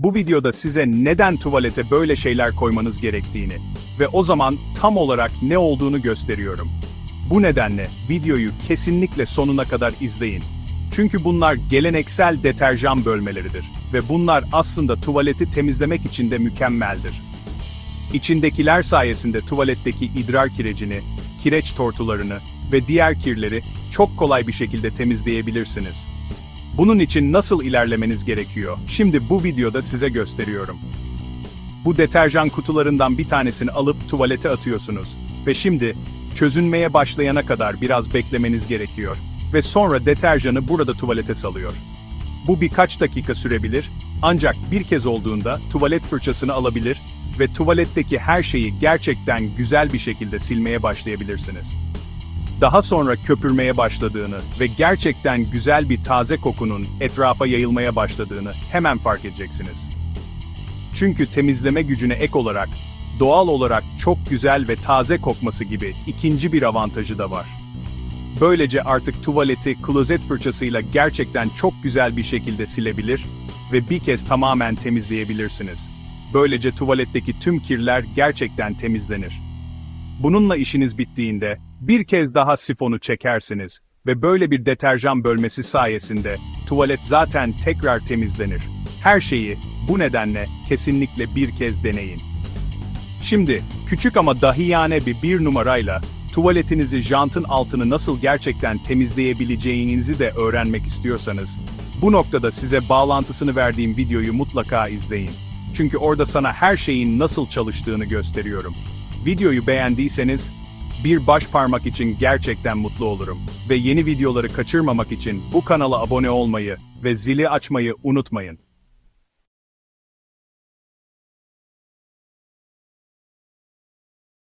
Bu videoda size neden tuvalete böyle şeyler koymanız gerektiğini ve o zaman tam olarak ne olduğunu gösteriyorum. Bu nedenle videoyu kesinlikle sonuna kadar izleyin. Çünkü bunlar geleneksel deterjan bölmeleridir ve bunlar aslında tuvaleti temizlemek için de mükemmeldir. İçindekiler sayesinde tuvaletteki idrar kirecini, kireç tortularını ve diğer kirleri çok kolay bir şekilde temizleyebilirsiniz. Bunun için nasıl ilerlemeniz gerekiyor? Şimdi bu videoda size gösteriyorum. Bu deterjan kutularından bir tanesini alıp tuvalete atıyorsunuz ve şimdi çözünmeye başlayana kadar biraz beklemeniz gerekiyor ve sonra deterjanı burada tuvalete salıyor. Bu birkaç dakika sürebilir ancak bir kez olduğunda tuvalet fırçasını alabilir ve tuvaletteki her şeyi gerçekten güzel bir şekilde silmeye başlayabilirsiniz. Daha sonra köpürmeye başladığını ve gerçekten güzel bir taze kokunun etrafa yayılmaya başladığını hemen fark edeceksiniz. Çünkü temizleme gücüne ek olarak, doğal olarak çok güzel ve taze kokması gibi ikinci bir avantajı da var. Böylece artık tuvaleti klozet fırçasıyla gerçekten çok güzel bir şekilde silebilir ve bir kez tamamen temizleyebilirsiniz. Böylece tuvaletteki tüm kirler gerçekten temizlenir. Bununla işiniz bittiğinde bir kez daha sifonu çekersiniz ve böyle bir deterjan bölmesi sayesinde tuvalet zaten tekrar temizlenir. Her şeyi bu nedenle kesinlikle bir kez deneyin. Şimdi küçük ama dahiyane bir bir numarayla tuvaletinizi jantın altını nasıl gerçekten temizleyebileceğinizi de öğrenmek istiyorsanız bu noktada size bağlantısını verdiğim videoyu mutlaka izleyin. Çünkü orada sana her şeyin nasıl çalıştığını gösteriyorum. Videoyu beğendiyseniz bir baş parmak için gerçekten mutlu olurum ve yeni videoları kaçırmamak için bu kanala abone olmayı ve zili açmayı unutmayın.